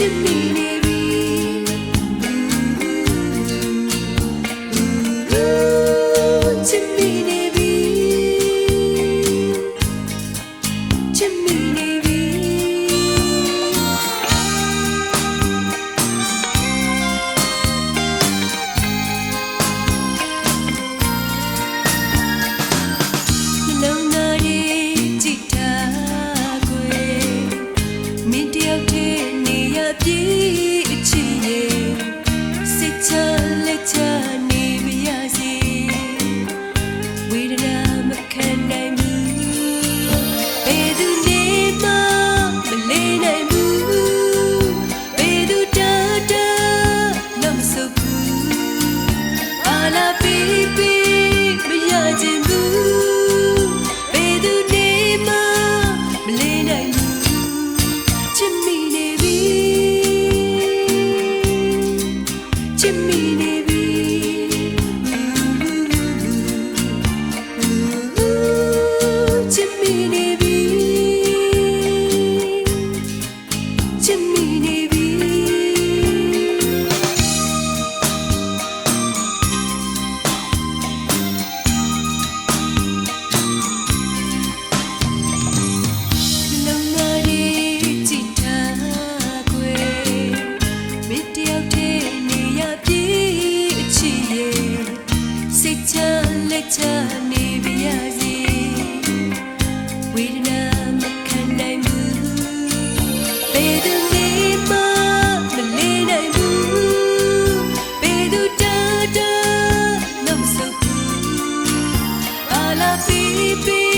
to be ပြေးအချီရေစစ်ချလက်ချနေပါရစေဝေဒနာမခံနိုင်ဘူးဘယ်သူနေမှမလေးနိုင်ဘူးဘယ်သူတတမဆုပ်ဘူးအလား baby.